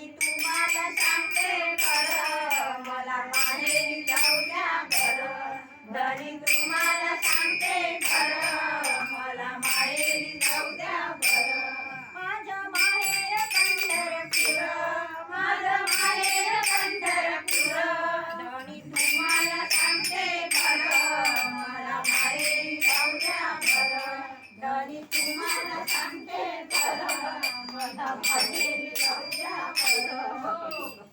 मी तुम्हाला सांगते खरं. मला माहेरी जाऊ द्या बरं. धनी तुम्हाला सांगते खरं. मला माहेरी जाऊ द्या बरं. माझं माहेर पंढरपूर. माझं माहेर पंढरपूर. आणि तुम्हाला सांगते खरं. मला माहेरी जाऊ द्या बरं. धनी तुम्हाला सांगते खरं. मला माहेरी जाऊ द्या बरं तिथे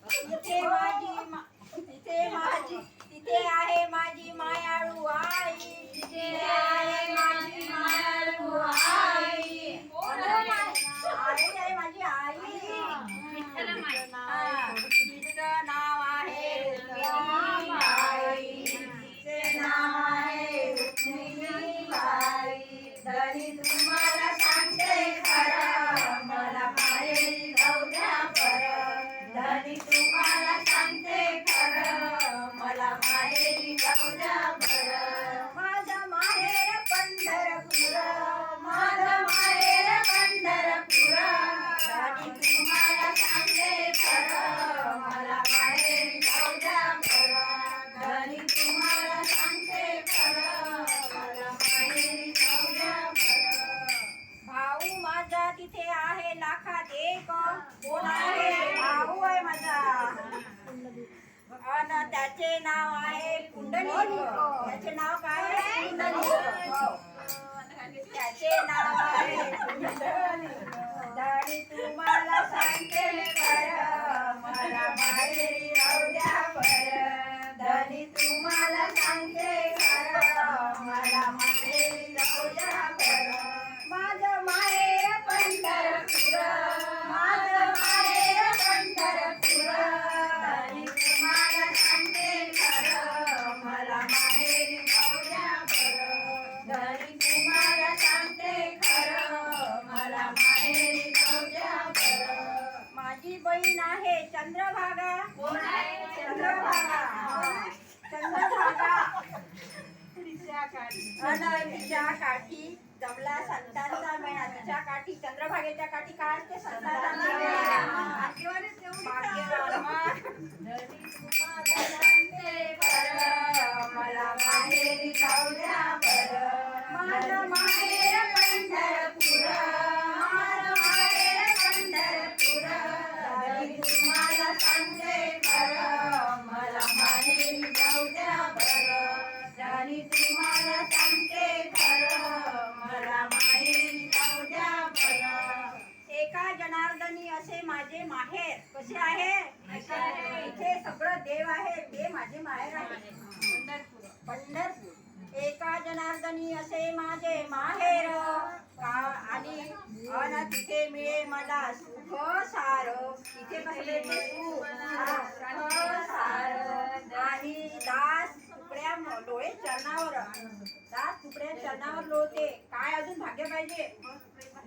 त्याचे नाव आहे कुंडलिक. त्याचे नाव काय आहे? कुंडलिक. त्याचे नाव चंद्रभागा. कोण आहे? चंद्रभागा. चंद्रभागा. तिच्या काठी जमला संतांचा मेळा. तिच्या काठी चंद्रभागेच्या काठी काय असते संतांचा मेळा. भाग्यवान. जनार्दनी असे माझे माहेर. कसे आहे? इथे सगळं देव आहे. ते माझे माहेर आहे. पंढरपूर. एका जनार्दनी असे माझे माहेर. आणि अन तिथे मिळे मला सुख सार. तिथे सुख हा, सार. आणि दास तुकड्या डोळे चरणावर. दास तुकड्या चरणावर लोळते. काय अजून भाग्य पाहिजे?